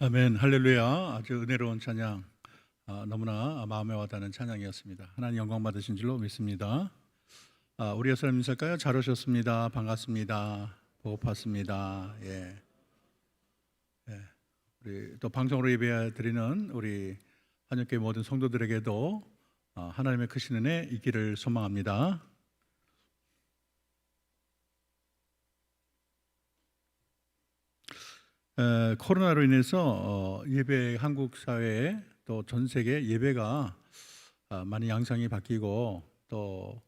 아멘 할렐루야. 아주 은혜로운 찬양. 아, 너무나 마음에 와닿는 찬양이었습니다. 하나님 영광 받으신 줄로 믿습니다. 아, 우리 예수님 인사할까요? 잘 오셨습니다. 반갑습니다. 보고 팠습니다. 예. 예. 우리 또 방송으로 예배 드리는 우리 한역교회 모든 성도들에게도 아, 하나님의 크신 은혜 있기를 소망합니다 에, 코로나로 인해서 어, 예배 한국 사회에 또전 세계 예배가 아, 많이 양상이 바뀌고 또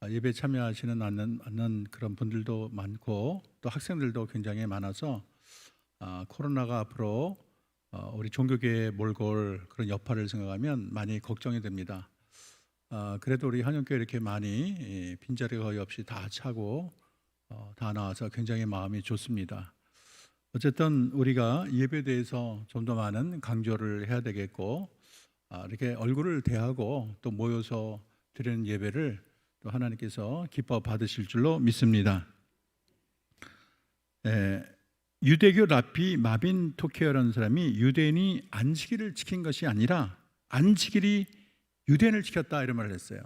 아, 예배 참여하시는 않는, 않는 그런 분들도 많고 또 학생들도 굉장히 많아서 아, 코로나가 앞으로 어, 우리 종교계에 몰고 올 그런 여파를 생각하면 많이 걱정이 됩니다. 아, 그래도 우리 한영교회 이렇게 많이 예, 빈자리 거의 없이 다 차고 어, 다 나와서 굉장히 마음이 좋습니다. 어쨌든 우리가 예배에 대해서 좀 더 많은 강조를 해야 되겠고 아, 이렇게 얼굴을 대하고 또 모여서 드리는 예배를 또 하나님께서 기뻐 받으실 줄로 믿습니다. 에, 유대교 라피 마빈 토케어라는 사람이 유대인이 안식일을 지킨 것이 아니라 안식일이 유대인을 지켰다 이런 말을 했어요.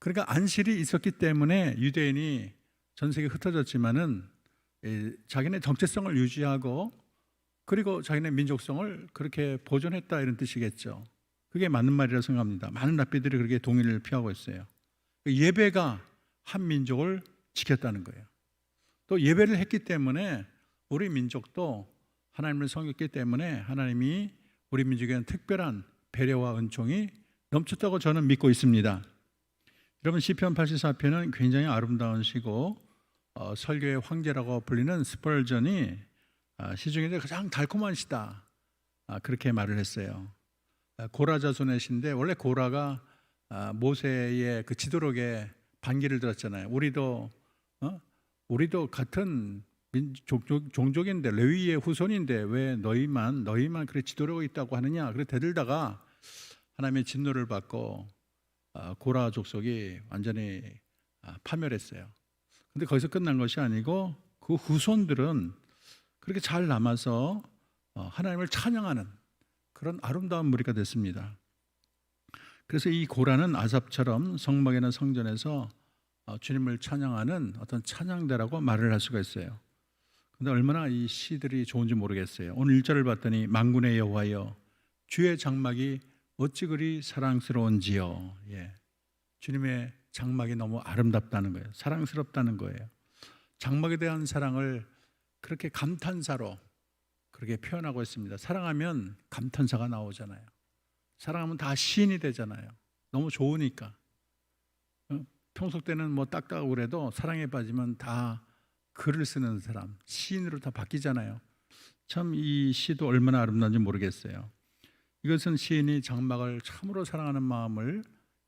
그러니까 안식일이 있었기 때문에 유대인이 전 세계 흩어졌지만은 이 자기네 정체성을 유지하고 그리고 자기네 민족성을 그렇게 보존했다 이런 뜻이겠죠. 그게 맞는 말이라 생각합니다. 많은 랍비들이 그렇게 동의를 표하고 있어요. 그 예배가 한 민족을 지켰다는 거예요. 또 예배를 했기 때문에 우리 민족도 하나님을 섬겼기 때문에 하나님이 우리 민족에는 특별한 배려와 은총이 넘쳤다고 저는 믿고 있습니다. 여러분 시편 84편은 굉장히 아름다운 시고 어, 설교의 황제라고 불리는 스펄전이 아, 시 중에서 가장 달콤한 시다 아, 그렇게 말을 했어요. 아, 고라 자손의 시인데 원래 고라가 아, 모세의 그 지도록에 반기를 들었잖아요. 우리도 어? 우리도 같은 민족 종족인데 레위의 후손인데 왜 너희만 너희만 그래 지도록이 있다고 하느냐? 그래 대들다가 하나님의 진노를 받고 아, 고라 족속이 완전히 아, 파멸했어요. 근데 거기서 끝난 것이 아니고 그 후손들은 그렇게 잘 남아서 어, 하나님을 찬양하는 그런 아름다운 무리가 됐습니다. 그래서 이 고라는 아삽처럼 성막이나 성전에서 어, 주님을 찬양하는 어떤 찬양대라고 말을 할 수가 있어요. 근데 얼마나 이 시들이 좋은지 모르겠어요. 오늘 1절을 봤더니 만군의 여호와여 주의 장막이 어찌 그리 사랑스러운지요. 예. 주님의 장막이 너무 아름답다는 거예요. 사랑스럽다는 거예요. 장막에 대한 사랑을 그렇게 감탄사로 그렇게 표현하고 있습니다. 사랑하면 감탄사가 나오잖아요. 사랑하면 다 시인이 되잖아요. 너무 좋으니까. 어? 평소 때는 뭐 딱딱하고 그래도 사랑에 빠지면 다 글을 쓰는 사람, 시인으로 다 바뀌잖아요. 참 이 시도 얼마나 아름다운지 모르겠어요. 이것은 시인이 장막을 참으로 사랑하는 마음을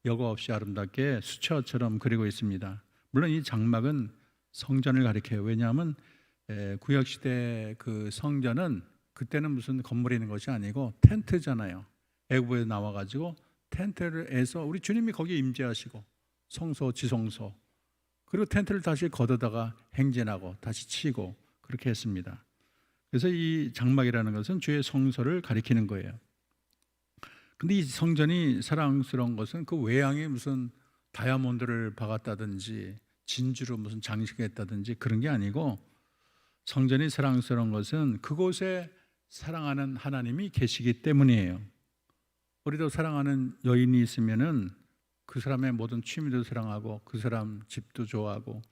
여과 없이 아름답게 수채화처럼 그리고 있습니다. 물론 이 장막은 성전을 가리켜요. 왜냐하면 에, 구약 시대 그 성전은 그때는 무슨 건물이 있는 것이 아니고 텐트잖아요. 애굽에 나와 가지고 텐트를 해서 우리 주님이 거기에 임재하시고 성소 지성소 그리고 텐트를 다시 걷어다가 행진하고 다시 치고 그렇게 했습니다. 그래서 이 장막이라는 것은 주의 성소를 가리키는 거예요. 근데 이 성전이 사랑스러운 것은 그 외양에 무슨 다이아몬드를 박았다든지 진주로 무슨 장식했다든지 그런 게 아니고 성전이 사랑스러운 것은 그곳에 사랑하는 하나님이 계시기 때문이에요. 우리도 사랑하는 여인이 있으면은 그 사람의 모든 취미도 사랑하고 그 사람 집도 좋아하고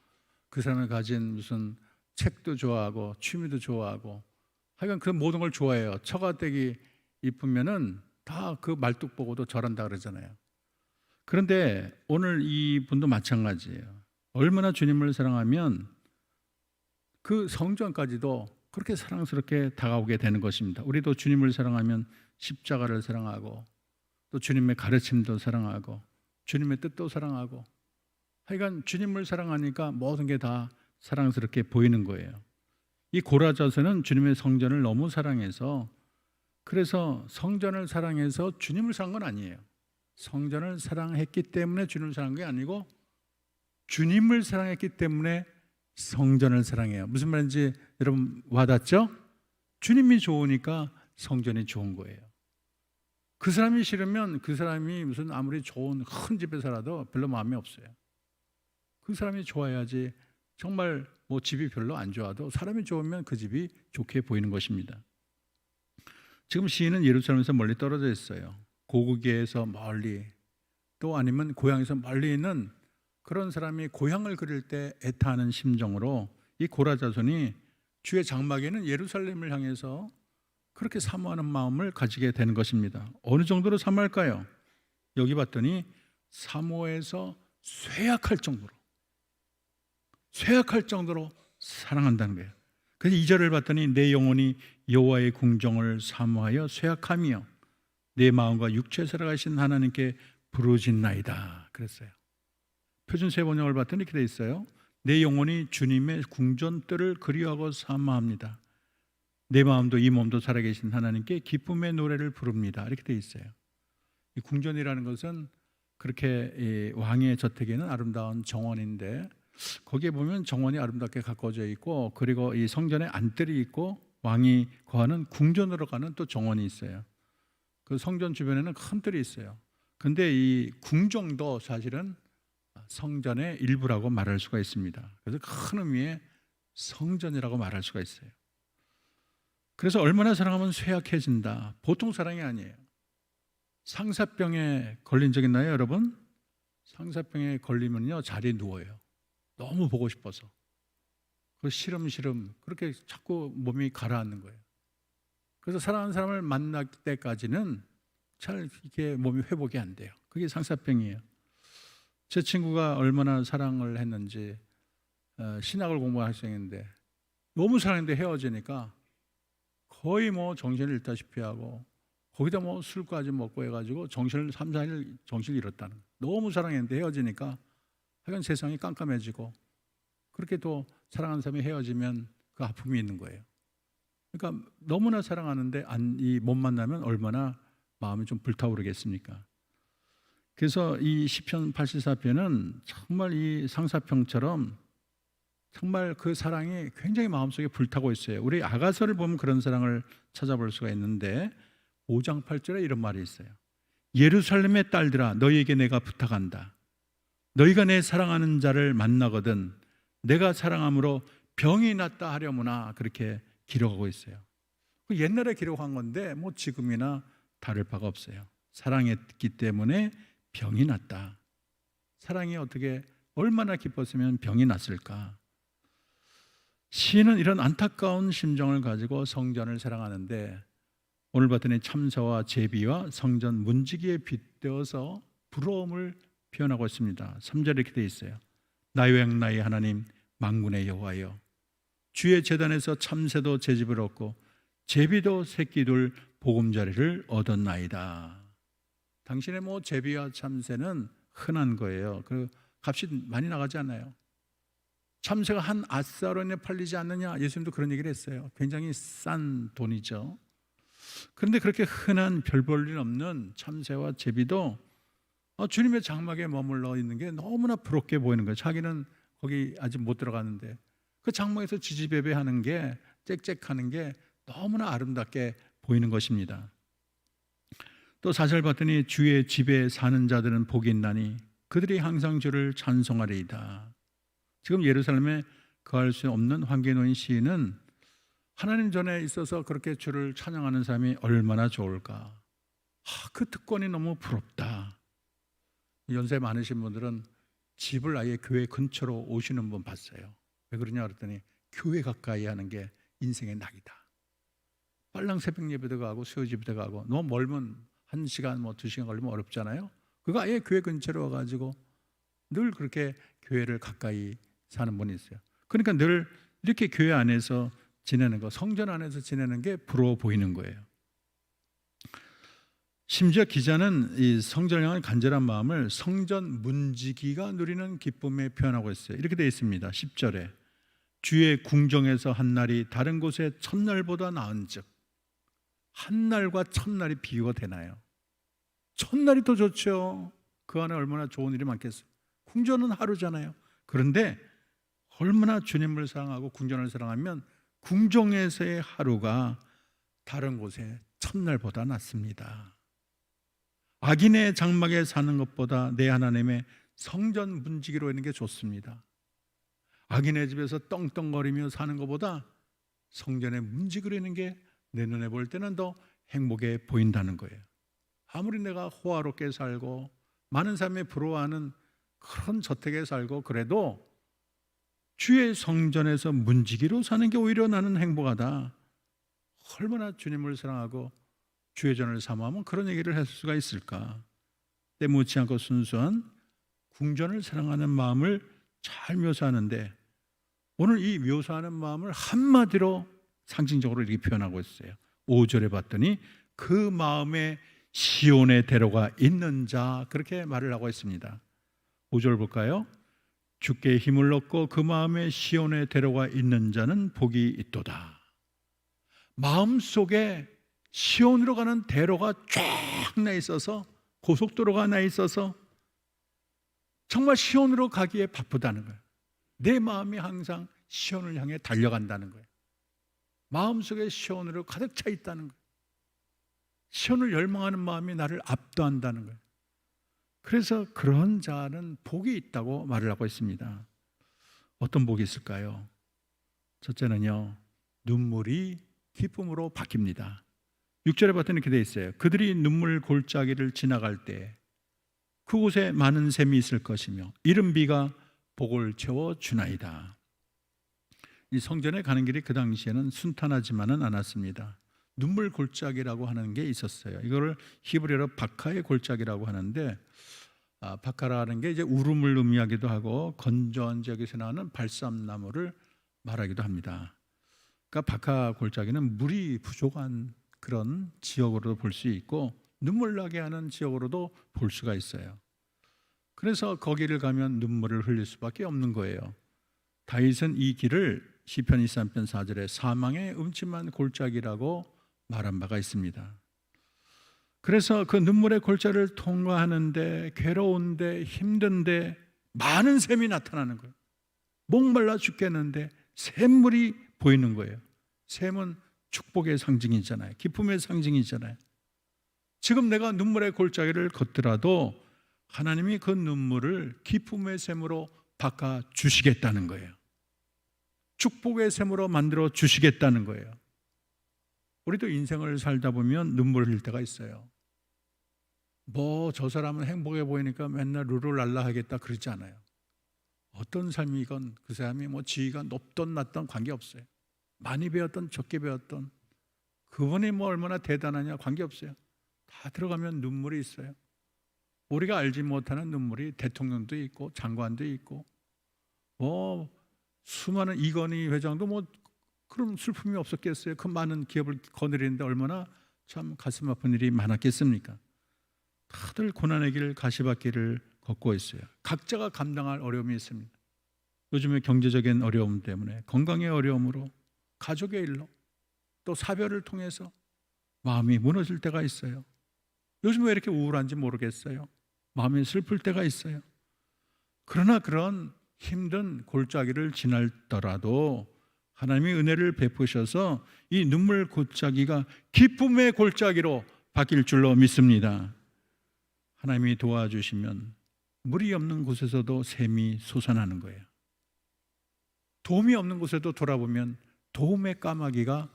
그 사람이 가진 무슨 책도 좋아하고 취미도 좋아하고 하여간 그 모든 걸 좋아해요. 처가댁이 이쁘면은 다 그 말뚝 보고도 저런다 그러잖아요. 그런데 오늘 이 분도 마찬가지예요. 얼마나 주님을 사랑하면 그 성전까지도 그렇게 사랑스럽게 다가오게 되는 것입니다. 우리도 주님을 사랑하면 십자가를 사랑하고 또 주님의 가르침도 사랑하고 주님의 뜻도 사랑하고 하여간 주님을 사랑하니까 모든 게 다 사랑스럽게 보이는 거예요. 이 고라자서는 주님의 성전을 너무 사랑해서 그래서 성전을 사랑해서 주님을 사랑한 건 아니에요. 성전을 사랑했기 때문에 주님을 사랑한 게 아니고 주님을 사랑했기 때문에 성전을 사랑해요. 무슨 말인지 여러분 와닿죠? 주님이 좋으니까 성전이 좋은 거예요. 그 사람이 싫으면 그 사람이 무슨 아무리 좋은 큰 집에 살아도 별로 마음이 없어요. 그 사람이 좋아야지 정말 뭐 집이 별로 안 좋아도 사람이 좋으면 그 집이 좋게 보이는 것입니다. 지금 시인은 예루살렘에서 멀리 떨어져 있어요. 고국에서 멀리 또 아니면 고향에서 멀리 있는 그런 사람이 고향을 그릴 때 애타하는 심정으로 이 고라 자손이 주의 장막에는 예루살렘을 향해서 그렇게 사모하는 마음을 가지게 되는 것입니다. 어느 정도로 사모할까요? 여기 봤더니 사모해서 쇠약할 정도로 쇠약할 정도로 사랑한다는 거예요. 그래서 이절을 봤더니 내 영혼이 여호와의 궁정을 사모하여 쇠약하며 내 마음과 육체 살아가신 하나님께 부르짖나이다. 그랬어요. 표준 세 번역을 봤더니 이렇게 돼 있어요. 내 영혼이 주님의 궁전뜰을 그리워하고 사모합니다. 내 마음도 이 몸도 살아계신 하나님께 기쁨의 노래를 부릅니다. 이렇게 돼 있어요. 이 궁전이라는 것은 그렇게 이 왕의 저택에는 아름다운 정원인데 거기에 보면 정원이 아름답게 가꿔져 있고 그리고 이 성전에 안뜰이 있고 왕이 거하는 궁전으로 가는 또 정원이 있어요. 그 성전 주변에는 큰 뜰이 있어요. 근데 이 궁정도 사실은 성전의 일부라고 말할 수가 있습니다. 그래서 큰 의미의 성전이라고 말할 수가 있어요. 그래서 얼마나 사랑하면 쇠약해진다. 보통 사랑이 아니에요. 상사병에 걸린 적 있나요, 여러분? 상사병에 걸리면요 자리에 누워요. 너무 보고 싶어서. 그 시름시름 그렇게 자꾸 몸이 가라앉는 거예요. 그래서 사랑하는 사람을 만날 때까지는 잘 이렇게 몸이 회복이 안 돼요. 그게 상사병이에요. 제 친구가 얼마나 사랑을 했는지 어, 신학을 공부할 학생인데 너무 사랑했는데 헤어지니까 거의 뭐 정신을 잃다시피 하고 거기다 뭐 술까지 먹고 해가지고 정신을 3, 4일 정신을 잃었다는 거예요. 너무 사랑했는데 헤어지니까 하여간 세상이 깜깜해지고 그렇게 또 사랑하는 사람이 헤어지면 그 아픔이 있는 거예요. 그러니까 너무나 사랑하는데 안, 이못 만나면 얼마나 마음이 좀 불타오르겠습니까? 그래서 이 시편 84편은 정말 이 상사평처럼 정말 그 사랑이 굉장히 마음속에 불타고 있어요. 우리 아가서를 보면 그런 사랑을 찾아볼 수가 있는데 5장 8절에 이런 말이 있어요. 예루살렘의 딸들아 너희에게 내가 부탁한다. 너희가 내 사랑하는 자를 만나거든 내가 사랑함으로 병이 낫다 하려무나 그렇게 기록하고 있어요. 그 옛날에 기록한 건데 뭐 지금이나 다를 바가 없어요. 사랑했기 때문에 병이 났다. 사랑이 어떻게 얼마나 기뻤으면 병이 났을까? 시인은 이런 안타까운 심정을 가지고 성전을 사랑하는데 오늘 봤더니 참사와 제비와 성전 문지기에 빗대어서 부러움을 표현하고 있습니다. 3절에 이렇게 돼 있어요. 나요양 나의 하나님 망군의 여호와여 주의 재단에서 참새도 제 집을 얻고 제비도 새끼들 보금자리를 얻었나이다. 당신의 뭐 제비와 참새는 흔한 거예요. 그 값이 많이 나가지 않나요? 참새가 한 아사론에 팔리지 않느냐? 예수님도 그런 얘기를 했어요. 굉장히 싼 돈이죠. 그런데 그렇게 흔한 별 볼 일 없는 참새와 제비도 어, 주님의 장막에 머물러 있는 게 너무나 부럽게 보이는 거예요. 자기는 거기 아직 못 들어갔는데 그 장막에서 지지배배하는 게 짹짹하는 게 너무나 아름답게 보이는 것입니다. 또 사절 봤더니 주의 집에 사는 자들은 복이 있나니 그들이 항상 주를 찬송하리이다. 지금 예루살렘에 거할 수 없는 놓인 시인은 하나님 전에 있어서 그렇게 주를 찬양하는 사람이 얼마나 좋을까. 아, 그 특권이 너무 부럽다. 연세 많으신 분들은 집을 아예 교회 근처로 오시는 분 봤어요. 왜 그러냐 그랬더니 교회 가까이 하는 게 인생의 낙이다. 빨랑 새벽 예배도 가고 수요 집도 가고 너무 멀면 한 시간 뭐 두 시간 걸리면 어렵잖아요. 그거 아예 교회 근처로 와가지고 늘 그렇게 교회를 가까이 사는 분이 있어요. 그러니까 늘 이렇게 교회 안에서 지내는 거, 성전 안에서 지내는 게 부러워 보이는 거예요. 심지어 기자는 이 성전을 향한 간절한 마음을 성전 문지기가 누리는 기쁨에 표현하고 있어요. 이렇게 되어 있습니다. 10절에 주의 궁정에서 한 날이 다른 곳의 첫날보다 나은즉 한 날과 첫날이 비교가 되나요? 첫날이 더 좋죠. 그 안에 얼마나 좋은 일이 많겠어요. 궁전은 하루잖아요. 그런데 얼마나 주님을 사랑하고 궁전을 사랑하면 궁정에서의 하루가 다른 곳에 첫날보다 낫습니다. 악인의 장막에 사는 것보다 내 하나님의 성전 문지기로 있는 게 좋습니다. 악인의 집에서 떵떵거리며 사는 것보다 성전에 문지기로 있는 게 내 눈에 볼 때는 더 행복해 보인다는 거예요. 아무리 내가 호화롭게 살고 많은 사람이 부러워하는 그런 저택에 살고 그래도 주의 성전에서 문지기로 사는 게 오히려 나는 행복하다. 얼마나 주님을 사랑하고 주의 전을 사모하면 그런 얘기를 할 수가 있을까? 때묻지 않고 순수한 궁전을 사랑하는 마음을 잘 묘사하는데 오늘 이 묘사하는 마음을 한마디로 상징적으로 이렇게 표현하고 있어요. 5절에 봤더니 그 마음에 시온의 대로가 있는 자 그렇게 말을 하고 있습니다. 5절 볼까요? 주께 힘을 얻고 그 마음에 시온의 대로가 있는 자는 복이 있도다. 마음 속에 시온으로 가는 대로가 쫙 나 있어서 고속도로가 나 있어서 정말 시온으로 가기에 바쁘다는 거예요. 내 마음이 항상 시온을 향해 달려간다는 거예요. 마음속에 시온으로 가득 차 있다는 거예요. 시온을 열망하는 마음이 나를 압도한다는 거예요. 그래서 그런 자는 복이 있다고 말을 하고 있습니다. 어떤 복이 있을까요? 첫째는요, 눈물이 기쁨으로 바뀝니다. 6절에 봤더니 이렇게 돼 있어요. 그들이 눈물 골짜기를 지나갈 때 그곳에 많은 샘이 있을 것이며 이른 비가 복을 채워 주나이다. 이 성전에 가는 길이 그 당시에는 순탄하지만은 않았습니다. 눈물 골짜기라고 하는 게 있었어요. 이거를 히브리어로 바카의 골짜기라고 하는데 아, 바카라는 게 이제 울음을 의미하기도 하고 건조한 지역에서 나오는 발삼나무를 말하기도 합니다. 그러니까 바카 골짜기는 물이 부족한 그런 지역으로도 볼 수 있고 눈물 나게 하는 지역으로도 볼 수가 있어요. 그래서 거기를 가면 눈물을 흘릴 수밖에 없는 거예요. 다윗은 이 길을 시편 23편 4절에 사망의 음침한 골짜기라고 말한 바가 있습니다. 그래서 그 눈물의 골짜를 통과하는데 괴로운데 힘든데 많은 샘이 나타나는 거예요. 목말라 죽겠는데 샘물이 보이는 거예요. 샘은 축복의 상징이잖아요. 기쁨의 상징이잖아요. 지금 내가 눈물의 골짜기를 걷더라도 하나님이 그 눈물을 기쁨의 샘으로 바꿔 주시겠다는 거예요. 축복의 샘으로 만들어 주시겠다는 거예요. 우리도 인생을 살다 보면 눈물 흘릴 때가 있어요. 뭐 저 사람은 행복해 보이니까 맨날 룰루랄라 하겠다 그러지 않아요. 어떤 삶이건 그 사람이 뭐 지위가 높던 낮던 관계없어요. 많이 배웠던 적게 배웠던 그분이 뭐 얼마나 대단하냐 관계없어요. 다 들어가면 눈물이 있어요. 우리가 알지 못하는 눈물이 대통령도 있고 장관도 있고 뭐 수많은 이건희 회장도 뭐 그런 슬픔이 없었겠어요. 그 많은 기업을 거느리는데 얼마나 참 가슴 아픈 일이 많았겠습니까? 다들 고난의 길 가시밭길을 걷고 있어요. 각자가 감당할 어려움이 있습니다. 요즘에 경제적인 어려움 때문에 건강의 어려움으로 가족의 일로 또 사별을 통해서 마음이 무너질 때가 있어요. 요즘 왜 이렇게 우울한지 모르겠어요. 마음이 슬플 때가 있어요. 그러나 그런 힘든 골짜기를 지날더라도 하나님이 은혜를 베푸셔서 이 눈물 골짜기가 기쁨의 골짜기로 바뀔 줄로 믿습니다. 하나님이 도와주시면 물이 없는 곳에서도 샘이 솟아나는 거예요. 도움이 없는 곳에도 돌아보면 도움의 까마귀가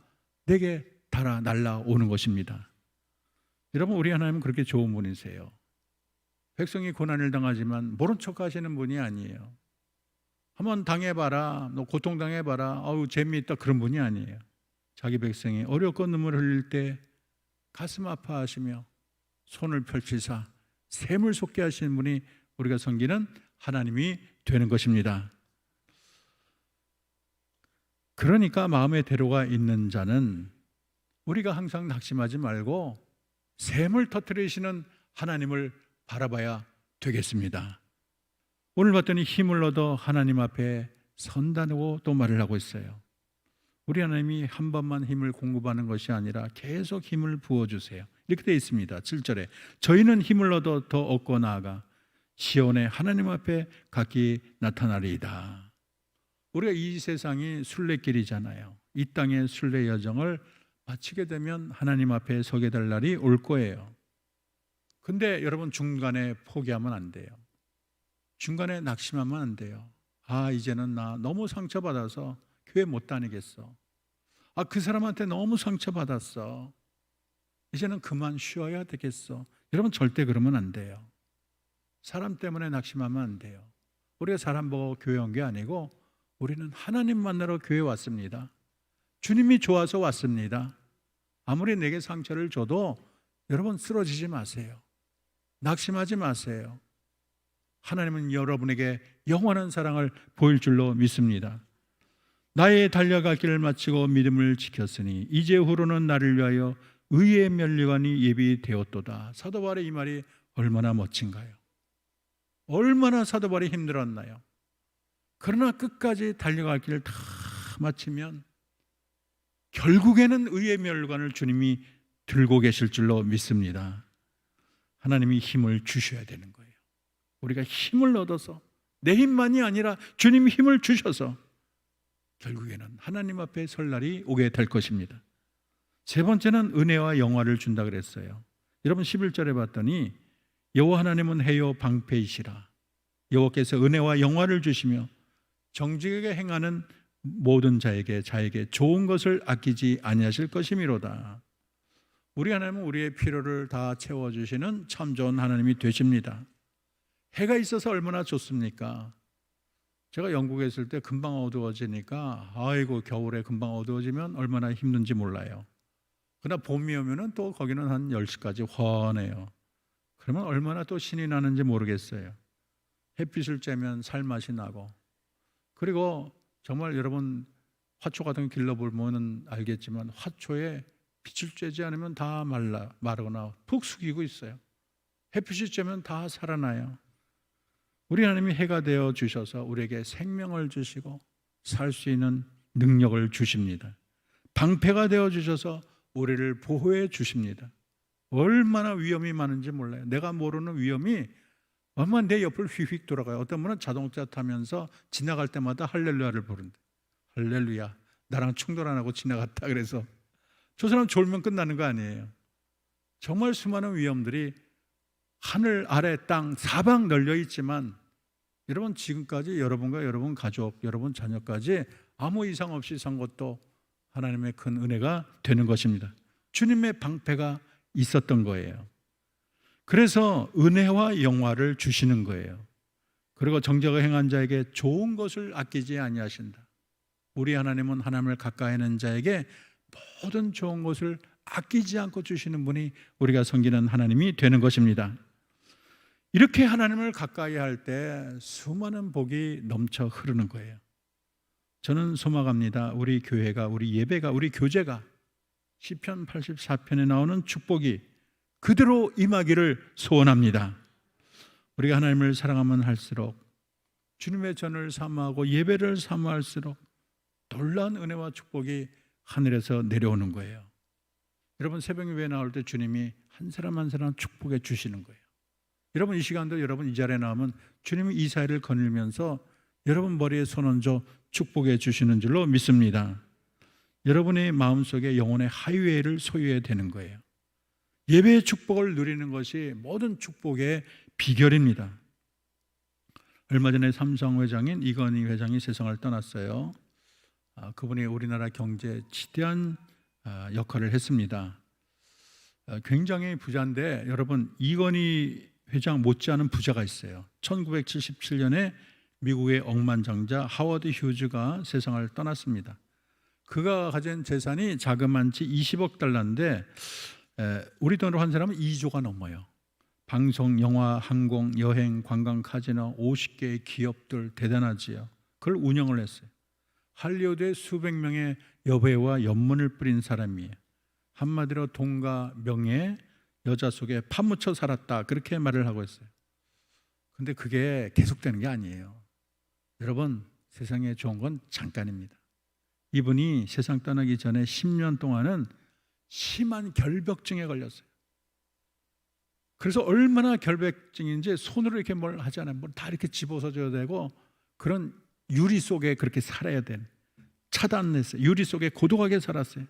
내게 달아 날라오는 것입니다. 여러분 우리 하나님은 그렇게 좋은 분이세요. 백성이 고난을 당하지만 모른 척 하시는 분이 아니에요. 한번 당해봐라, 너 고통 당해봐라, 아우 재미있다 그런 분이 아니에요. 자기 백성이 어렵고 눈물 흘릴 때 가슴 아파하시며 손을 펼치사 샘을 솟게 하시는 분이 우리가 섬기는 하나님이 되는 것입니다. 그러니까 마음의 대로가 있는 자는 우리가 항상 낙심하지 말고 샘을 터뜨리시는 하나님을 바라봐야 되겠습니다. 오늘 봤더니 힘을 얻어 하나님 앞에 선다고 또 말을 하고 있어요. 우리 하나님이 한 번만 힘을 공급하는 것이 아니라 계속 힘을 부어주세요. 이렇게 되어 있습니다. 7절에 저희는 힘을 얻어 더 얻고 나아가 시온의 하나님 앞에 각기 나타나리이다. 우리가 이 세상이 순례길이잖아요. 이 땅의 순례 여정을 마치게 되면 하나님 앞에 서게 될 날이 올 거예요. 근데 여러분 중간에 포기하면 안 돼요. 중간에 낙심하면 안 돼요. 아, 이제는 나 너무 상처받아서 교회 못 다니겠어. 아, 그 사람한테 너무 상처받았어. 이제는 그만 쉬어야 되겠어. 여러분 절대 그러면 안 돼요. 사람 때문에 낙심하면 안 돼요. 우리가 사람 보고 교회 온 게 아니고 우리는 하나님 만나러 교회 왔습니다. 주님이 좋아서 왔습니다. 아무리 내게 상처를 줘도 여러분 쓰러지지 마세요. 낙심하지 마세요. 하나님은 여러분에게 영원한 사랑을 보일 줄로 믿습니다. 나의 길을 마치고 믿음을 지켰으니 이제 후로는 나를 위하여 의의 면류관이 예비되었도다. 사도 바울의 이 말이 얼마나 멋진가요? 얼마나 사도 바울이 힘들었나요? 그러나 끝까지 달려갈 길을 다 마치면 결국에는 의의 멸관을 주님이 들고 계실 줄로 믿습니다. 하나님이 힘을 주셔야 되는 거예요. 우리가 힘을 얻어서 내 힘만이 아니라 주님 힘을 주셔서 결국에는 하나님 앞에 설 날이 오게 될 것입니다. 세 번째는 은혜와 영화를 준다 그랬어요. 여러분 11절에 봤더니 여호와 하나님은 해요 방패이시라. 여호와께서 은혜와 영화를 주시며 정직하게 행하는 모든 자에게 자에게 좋은 것을 아끼지 아니하실 것이미로다. 우리 하나님은 우리의 필요를 다 채워 주시는 참 좋은 하나님이 되십니다. 해가 있어서 얼마나 좋습니까? 제가 영국에 있을 때 금방 어두워지니까 아이고 겨울에 금방 어두워지면 얼마나 힘든지 몰라요. 그러나 봄이 오면은 또 거기는 한 10시까지 환해요. 그러면 얼마나 또 신이 나는지 모르겠어요. 햇빛을 쬐면 살맛이 나고 그리고 정말 여러분 화초 같은 거 길러보면 알겠지만 화초에 빛을 쬐지 않으면 다 말라 마르거나 푹 숙이고 있어요. 햇빛이 쬐면 다 살아나요. 우리 하나님이 해가 되어 주셔서 우리에게 생명을 주시고 살 수 있는 능력을 주십니다. 방패가 되어 주셔서 우리를 보호해 주십니다. 얼마나 위험이 많은지 몰라요. 내가 모르는 위험이 얼마나 내 옆을 휙휙 돌아가요. 어떤 분은 자동차 타면서 지나갈 때마다 할렐루야를 부른다. 할렐루야. 나랑 충돌 안 하고 지나갔다 그래서 저 사람 졸면 끝나는 거 아니에요. 정말 수많은 위험들이 하늘 아래 땅 사방 널려 있지만 여러분 지금까지 여러분과 여러분 가족, 여러분 자녀까지 아무 이상 없이 산 것도 하나님의 큰 은혜가 되는 것입니다. 주님의 방패가 있었던 거예요. 그래서 은혜와 영화를 주시는 거예요. 그리고 정적을 행한 자에게 좋은 것을 아끼지 아니하신다. 우리 하나님은 하나님을 가까이 하는 자에게 모든 좋은 것을 아끼지 않고 주시는 분이 우리가 섬기는 하나님이 되는 것입니다. 이렇게 하나님을 가까이 할 때 수많은 복이 넘쳐 흐르는 거예요. 저는 소망합니다. 우리 교회가 우리 예배가 우리 교제가 시편 84편에 나오는 축복이 그대로 임하기를 소원합니다. 우리가 하나님을 사랑하면 할수록 주님의 전을 사모하고 예배를 사모할수록 놀라운 은혜와 축복이 하늘에서 내려오는 거예요. 여러분 새벽 예배 나올 때 주님이 한 사람 한 사람 축복해 주시는 거예요. 여러분 이 시간도 여러분 이 자리에 나오면 주님이 이 사회를 거닐면서 여러분 머리에 손 얹어 축복해 주시는 줄로 믿습니다. 여러분의 마음속에 영혼의 하이웨이를 소유해야 되는 거예요. 예배의 축복을 누리는 것이 모든 축복의 비결입니다. 얼마 전에 삼성 회장인 이건희 회장이 세상을 떠났어요. 아, 그분이 우리나라 경제에 지대한 아, 역할을 했습니다. 아, 굉장히 부자인데 여러분 이건희 회장 못지않은 부자가 있어요. 1977년에 미국의 억만장자 하워드 휴즈가 세상을 떠났습니다. 그가 가진 재산이 자그만치 20억 달러인데 우리 돈으로 한 사람은 2조가 넘어요. 방송, 영화, 항공, 여행, 관광, 카지노 50개의 기업들 대단하지요. 그걸 운영을 했어요. 할리우드에 수백 명의 여배우와 연문을 뿌린 사람이에요. 한마디로 돈과 명예, 여자 속에 파묻혀 살았다 그렇게 말을 하고 있어요. 근데 그게 계속되는 게 아니에요. 여러분 세상에 좋은 건 잠깐입니다. 이분이 세상 떠나기 전에 10년 동안은 심한 결벽증에 걸렸어요. 그래서 얼마나 결벽증인지 손으로 이렇게 뭘 하잖아요. 뭘다 이렇게 집어서 줘야 되고 그런 유리 속에 그렇게 살아야 되는 차단했어요. 유리 속에 고독하게 살았어요.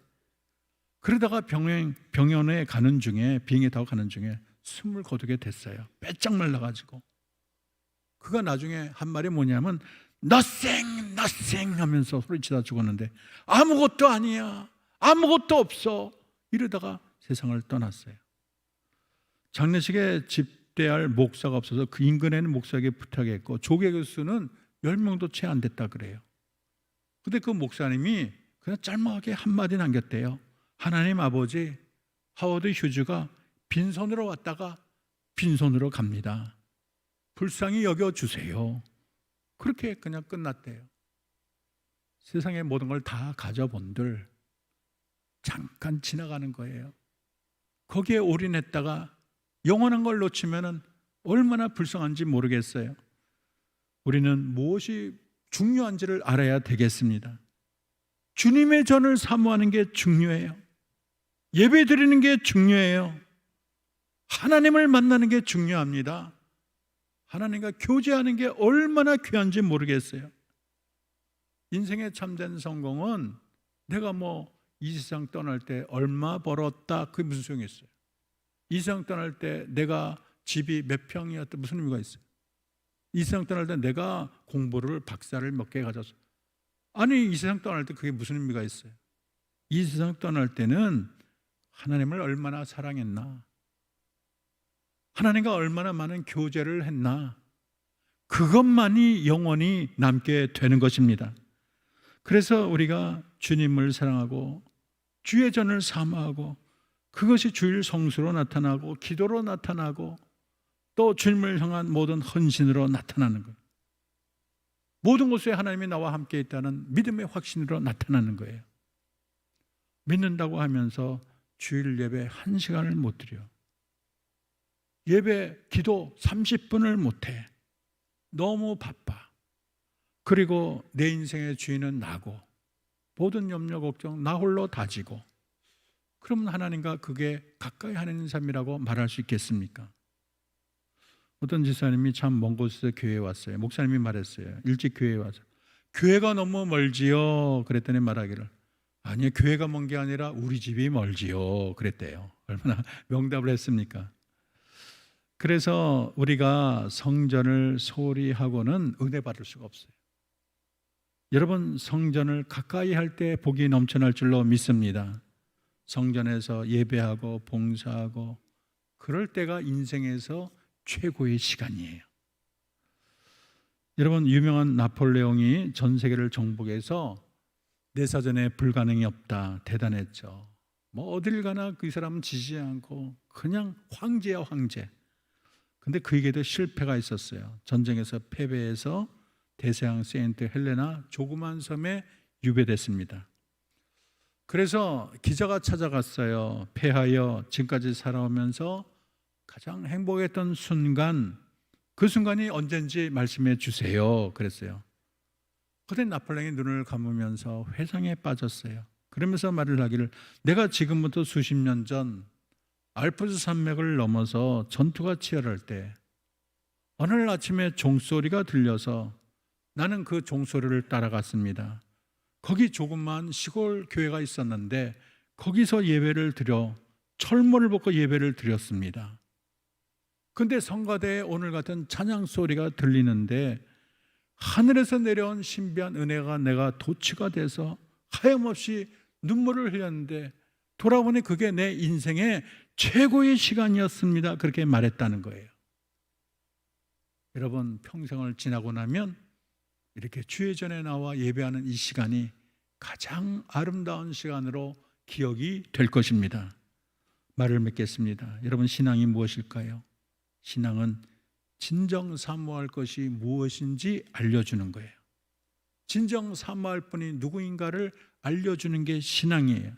그러다가 병행 병원에 가는 중에 비행기 타고 가는 중에 숨을 거두게 됐어요. 빼짝 말라가지고 그가 나중에 한 말이 뭐냐면 nothing, nothing 하면서 소리치다 죽었는데 아무것도 아니야, 아무것도 없어 이러다가 세상을 떠났어요. 장례식에 집대할 목사가 없어서 그 인근에는 목사에게 부탁했고 조계 교수는 10명도 채 안 됐다 그래요. 근데 그 목사님이 그냥 짤막하게 한마디 남겼대요. 하나님 아버지 하워드 휴즈가 빈손으로 왔다가 빈손으로 갑니다. 불쌍히 여겨 주세요. 그렇게 그냥 끝났대요. 세상의 모든 걸 다 가져본들 잠깐 지나가는 거예요. 거기에 올인했다가 영원한 걸 놓치면은 얼마나 불쌍한지 모르겠어요. 우리는 무엇이 중요한지를 알아야 되겠습니다. 주님의 전을 사모하는 게 중요해요. 예배 드리는 게 중요해요. 하나님을 만나는 게 중요합니다. 하나님과 교제하는 게 얼마나 귀한지 모르겠어요. 인생의 참된 성공은 내가 뭐 이 세상 떠날 때 얼마 벌었다 그게 무슨 소용이 있어요? 이 세상 떠날 때 내가 집이 몇 평이었다 무슨 의미가 있어요? 이 세상 떠날 때 내가 공부를 박사를 몇 개 가졌어. 아니 이 세상 떠날 때 그게 무슨 의미가 있어요? 이 세상 떠날 때는 하나님을 얼마나 사랑했나? 하나님과 얼마나 많은 교제를 했나? 그것만이 영원히 남게 되는 것입니다. 그래서 우리가 주님을 사랑하고 주의 전을 사모하고 그것이 주일 성수로 나타나고 기도로 나타나고 또 주님을 향한 모든 헌신으로 나타나는 거예요. 모든 곳에 하나님이 나와 함께 있다는 믿음의 확신으로 나타나는 거예요. 믿는다고 하면서 주일 예배 한 시간을 못 드려. 예배 기도 30분을 못 해. 너무 바빠. 그리고 내 인생의 주인은 나고 모든 염려 걱정 나 홀로 다지고 그러면 하나님과 그게 가까이 하는 삶이라고 말할 수 있겠습니까? 어떤 지사님이 참 먼 곳에서 교회에 왔어요. 목사님이 말했어요. 일찍 교회에 와서 교회가 너무 멀지요. 그랬더니 말하기를 아니 교회가 먼 게 아니라 우리 집이 멀지요. 그랬대요. 얼마나 명답을 했습니까? 그래서 우리가 성전을 소홀히 하고는 은혜 받을 수가 없어요. 여러분 성전을 가까이 할 때 복이 넘쳐날 줄로 믿습니다. 성전에서 예배하고 봉사하고 그럴 때가 인생에서 최고의 시간이에요. 여러분 유명한 나폴레옹이 전 세계를 정복해서 내 사전에 불가능이 없다 대단했죠. 뭐 어딜 가나 그 사람은 지지 않고 그냥 황제야 황제. 근데 그에게도 실패가 있었어요. 전쟁에서 패배해서 대서양 세인트 헬레나 조그만 섬에 유배됐습니다. 그래서 기자가 찾아갔어요. 패하여 지금까지 살아오면서 가장 행복했던 순간 그 순간이 언젠지 말씀해 주세요. 그랬어요. 그때 나폴레옹이 눈을 감으면서 회상에 빠졌어요. 그러면서 말을 하기를 내가 지금부터 수십 년 전 알프스 산맥을 넘어서 전투가 치열할 때 어느 날 아침에 종소리가 들려서 나는 그 종소리를 따라갔습니다. 거기 조그만 시골 교회가 있었는데 거기서 예배를 드려 철문을 벗고 예배를 드렸습니다. 근데 성가대에 오늘 같은 찬양 소리가 들리는데 하늘에서 내려온 신비한 은혜가 내가 도취가 돼서 하염없이 눈물을 흘렸는데 돌아보니 그게 내 인생의 최고의 시간이었습니다. 그렇게 말했다는 거예요. 여러분 평생을 지나고 나면 이렇게 주의 전에 나와 예배하는 이 시간이 가장 아름다운 시간으로 기억이 될 것입니다. 말을 맺겠습니다. 여러분 신앙이 무엇일까요? 신앙은 진정 사모할 것이 무엇인지 알려주는 거예요. 진정 사모할 분이 누구인가를 알려주는 게 신앙이에요.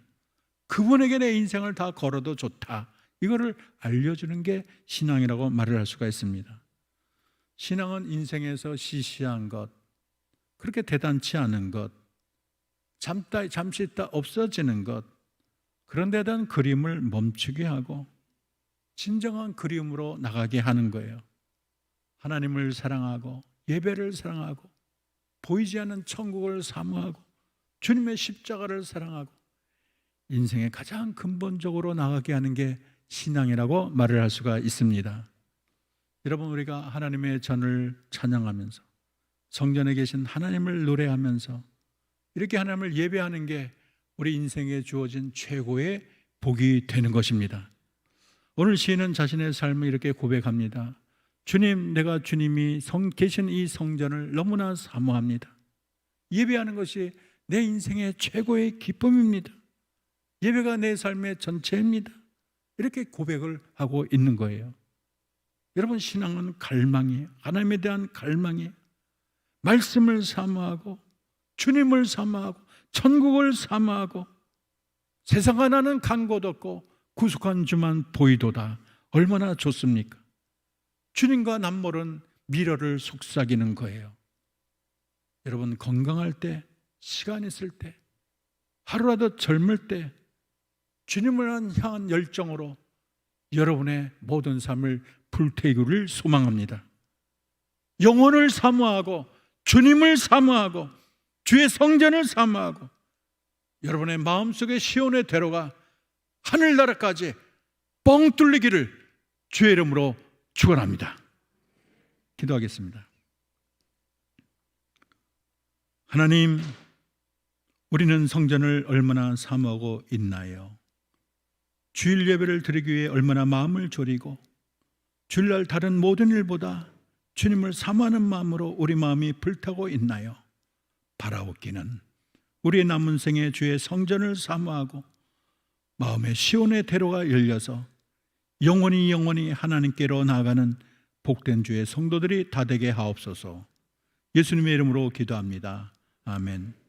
그분에게 내 인생을 다 걸어도 좋다. 이거를 알려주는 게 신앙이라고 말을 할 수가 있습니다. 신앙은 인생에서 시시한 것, 그렇게 대단치 않은 것, 잠다, 잠시 있다 없어지는 것, 그런 데 대한 그림을 멈추게 하고 진정한 그림으로 나가게 하는 거예요. 하나님을 사랑하고 예배를 사랑하고 보이지 않는 천국을 사모하고 주님의 십자가를 사랑하고 인생의 가장 근본적으로 나가게 하는 게 신앙이라고 말을 할 수가 있습니다. 여러분 우리가 하나님의 전을 찬양하면서 성전에 계신 하나님을 노래하면서 이렇게 하나님을 예배하는 게 우리 인생에 주어진 최고의 복이 되는 것입니다. 오늘 시인은 자신의 삶을 이렇게 고백합니다. 주님, 내가 주님이 성, 계신 이 성전을 너무나 사모합니다. 예배하는 것이 내 인생의 최고의 기쁨입니다. 예배가 내 삶의 전체입니다. 이렇게 고백을 하고 있는 거예요. 여러분, 신앙은 갈망이에요. 하나님에 대한 갈망이에요. 말씀을 사모하고, 주님을 사모하고, 천국을 사모하고, 세상 하나는 간곳 없고, 구속한 주만 보이도다. 얼마나 좋습니까? 주님과 남모른 미래를 속삭이는 거예요. 여러분 건강할 때, 시간 있을 때, 하루라도 젊을 때 주님을 향한 열정으로 여러분의 모든 삶을 불태우기를 소망합니다. 영혼을 사모하고 주님을 사모하고 주의 성전을 사모하고 여러분의 마음속에 시온의 대로가 하늘나라까지 뻥 뚫리기를 주의 이름으로 축원합니다. 기도하겠습니다. 하나님, 우리는 성전을 얼마나 사모하고 있나요? 주일 예배를 드리기 위해 얼마나 마음을 졸이고 주일날 다른 모든 일보다 주님을 사모하는 마음으로 우리 마음이 불타고 있나요? 바라옵기는 우리의 남은 생에 주의 성전을 사모하고 마음의 시온의 대로가 열려서 영원히 영원히 하나님께로 나아가는 복된 주의 성도들이 다 되게 하옵소서. 예수님의 이름으로 기도합니다. 아멘.